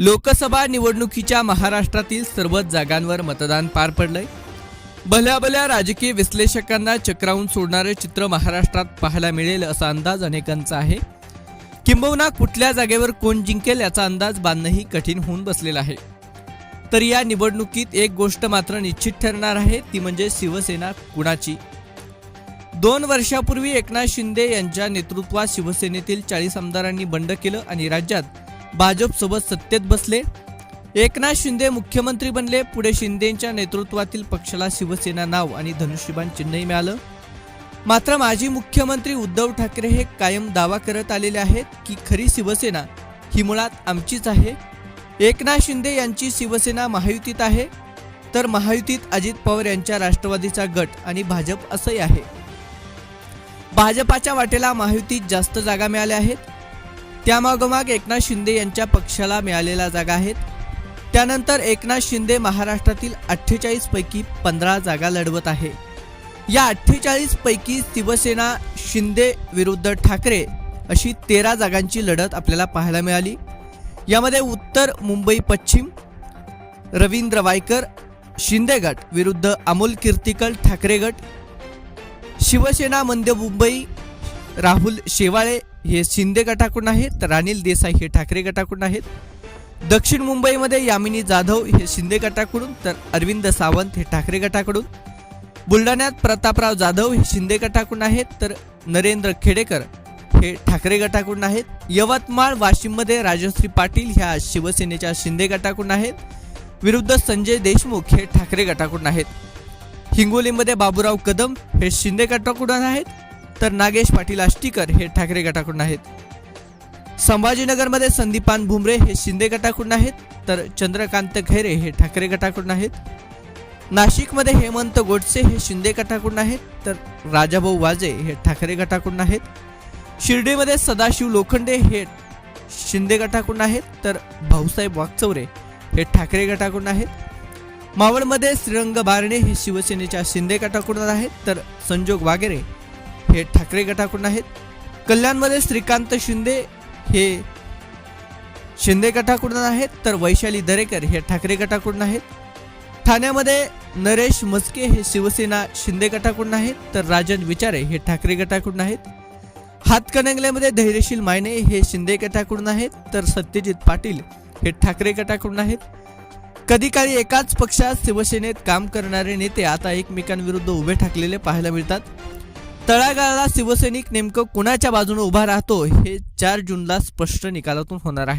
लोकसभा निवडणुकीच्या महाराष्ट्रातील सर्वच जागांवर मतदान पार पडलंय. भल्या भल्या राजकीय विश्लेषकांना चक्रावून सोडणारे चित्र महाराष्ट्रात पाहायला मिळेल असा अंदाज अनेकांचा आहे. किंबहुना कुठल्या जागेवर कोण जिंकेल याचा अंदाज बांधणंही कठीण होऊन बसलेला आहे. तर या निवडणुकीत एक गोष्ट मात्र निश्चित ठरणार आहे ती म्हणजे शिवसेना कुणाची? दोन वर्षापूर्वी एकनाथ शिंदे यांच्या नेतृत्वात शिवसेनेतील चाळीस आमदारांनी बंड केलं आणि राज्यात भाजपसोबत सत्तेत बसले. एकनाथ शिंदे मुख्यमंत्री बनले. पुढे शिंदेच्या नेतृत्वातील पक्षाला शिवसेना नाव आणि धनुष्यबाण चिन्हही मिळालं. मात्र माजी मुख्यमंत्री उद्धव ठाकरे हे कायम दावा करत आलेले आहेत की खरी शिवसेना ही मुळात आमचीच आहे. एकनाथ शिंदे यांची शिवसेना महायुतीत आहे. तर महायुतीत अजित पवार यांच्या राष्ट्रवादीचा गट आणि भाजप असंही आहे. भाजपाच्या वाटेला महायुतीत जास्त जागा मिळाल्या आहेत. त्यामागोमाग एकनाथ शिंदे यांच्या पक्षाला मिळालेल्या जागा आहेत त्यानंतर एकनाथ शिंदे महाराष्ट्रातील अठ्ठेचाळीस पैकी पंधरा जागा लढवत आहे. या अठ्ठेचाळीस पैकी शिवसेना शिंदे विरुद्ध ठाकरे अशी तेरा जागांची लढत आपल्याला पाहायला मिळाली. यामध्ये उत्तर मुंबई पश्चिम रवींद्र वायकर शिंदे गट विरुद्ध अमोल कीर्तिकल ठाकरे गट शिवसेना मध्य मुंबई राहुल शेवाळे हे शिंदे गटाकडून आहेत तर अनिल देसाई हे ठाकरे गटाकडून आहेत. दक्षिण मुंबईमध्ये यामिनी जाधव हे शिंदे गटाकडून तर अरविंद सावंत हे ठाकरे गटाकडून. बुलढाण्यात प्रतापराव जाधव हे शिंदे गटाकडून आहेत तर नरेंद्र खेडेकर हे ठाकरे गटाकडून आहेत. यवतमाळ वाशिममध्ये राजश्री पाटील ह्या शिवसेनेच्या शिंदे गटाकडून आहेत. विरुद्ध संजय देशमुख हे ठाकरे गटाकडून आहेत. हिंगोलीमध्ये बाबूराव कदम हे शिंदे गटाकडून आहेत. तर नागेश पाटील आष्टीकर हे ठाकरे गटाकडून आहेत. संभाजीनगरमध्ये संदीपान भुमरे हे शिंदे गटाकडून आहेत तर चंद्रकांत खैरे हे ठाकरे गटाकडून आहेत. नाशिकमध्ये हेमंत गोडसे हे शिंदे गटाकडून आहेत तर राजाभाऊ वाजे हे ठाकरे गटाकडून आहेत. शिर्डीमध्ये सदाशिव लोखंडे हे शिंदे गटाकडून आहेत तर भाऊसाहेब वागचौरे हे ठाकरे गटाकडून आहेत. मावळमध्ये श्रीरंग बारणे हे शिवसेनेच्या शिंदे गटाकडून आहेत तर संजोग वागेरे हे ठाकरे गटाकडून आहेत. कल्याणमध्ये श्रीकांत शिंदे हे शिंदे गटाकडून आहेत तर वैशाली दरेकर हे ठाकरे गटाकडून आहेत. ठाण्यामध्ये नरेश मस्के हे शिवसेना शिंदे गटाकडून आहेत तर राजन विचारे हे ठाकरे गटाकडून आहेत. हातकणंगल्यामध्ये धैर्यशील मायने हे शिंदे गटाकडून आहेत तर सत्यजित पाटील हे ठाकरे गटाकडून आहेत. कधी काळी एकाच पक्षात शिवसेनेत काम करणारे नेते आता एकमेकांविरुद्ध उभे ठाकलेले पाहायला मिळतात. तळागाळाला शिवसैनिक नेमकं कुणाच्या बाजूने उभा राहतो हे चार जूनला स्पष्ट निकालातून होणार आहे.